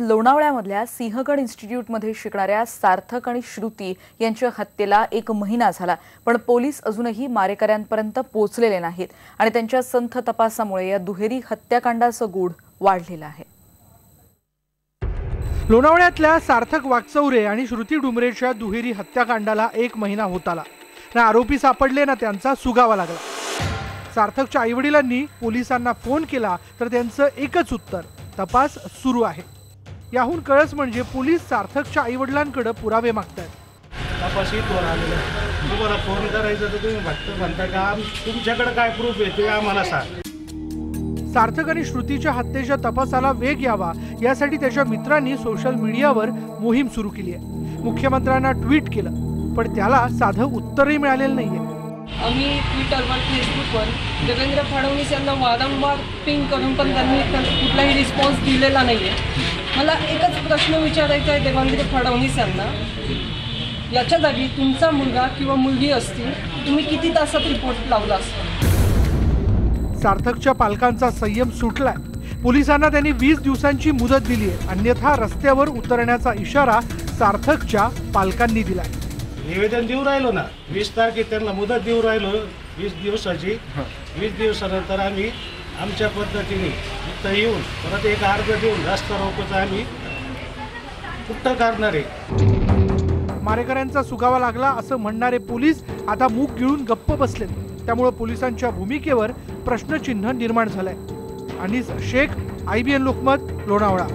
लोणावळ्यामधल्या सिंहगड इन्स्टिट्यूटमध्ये शिकणाऱ्या सार्थक आणि श्रुती यांच्या हत्येला एक महिना झाला पण पोलीस अजूनही मारेकऱ्यांपर्यंत पोहोचलेले नाहीत आणि त्यांच्या संथ तपासामुळे या दुहेरी हत्याकांडाचं गूढ वाढलेलं आहे. लोणावळ्यातल्या सार्थक वाकचौरे आणि श्रुती डुमरेच्या दुहेरी हत्याकांडाला एक महिना होत आला. ना आरोपी सापडले ना त्यांचा सुगावा लागला. सार्थकच्या आईवडिलांनी पोलिसांना फोन केला तर त्यांचं एकच उत्तर तपास सुरू आहे. याहून कळस म्हणजे पोलीस सार्थकच्या आईवडिलांकडे पुरावे आलेलं. तुम्हाला फोन करायचं तर तुम्ही फक्त म्हणता का तुमच्याकडे काय प्रूफ आहे ते आम्हाला सांग. सार्थक आणि श्रुतीच्या हत्येच्या तपासाला वेग यावा यासाठी त्याच्या मित्रांनी सोशल मीडियावर मोहीम सुरू केली आहे. मुख्यमंत्र्यांना ट्विट केलं पण त्याला साधं उत्तरही मिळालेलं नाहीये. आम्ही ट्विटरवर फेसबुकवर देवेंद्र फडणवीस यांना वारंवार पिंग करून पण त्यांनी कुठलाही रिस्पॉन्स दिलेला नाही आहे मला एकच प्रश्न विचारायचा आहे देवेंद्र फडणवीस यांना. याच्या जागी तुमचा मुलगा किंवा मुलगी असती तुम्ही किती तासात रिपोर्ट लावला असता? सार्थकच्या पालकांचा संयम सुटलाय. पोलिसांना त्यांनी वीस दिवसांची मुदत दिली आहे अन्यथा रस्त्यावर उतरण्याचा इशारा सार्थकच्या पालकांनी दिलाय. निवेदन देऊ राहिलो ना. वीस तारखे त्यांना मुदत देऊ राहिलो. वीस दिवसाची. वीस दिवसानंतर आम्ही आमच्या पद्धतीने तर येऊन परत एक अर्ज देऊन रस्ता रोकोचा आम्ही कुठं करणार आहे. मारेकऱ्यांचा सुगावा लागला असं म्हणणारे पोलीस आता मूग गिळून गप्प बसलेत. त्यामुळे पोलिसांच्या भूमिकेवर प्रश्नचिन्ह निर्माण झालंय. अनिस शेख आयबीएन लोकमत लोणावळा.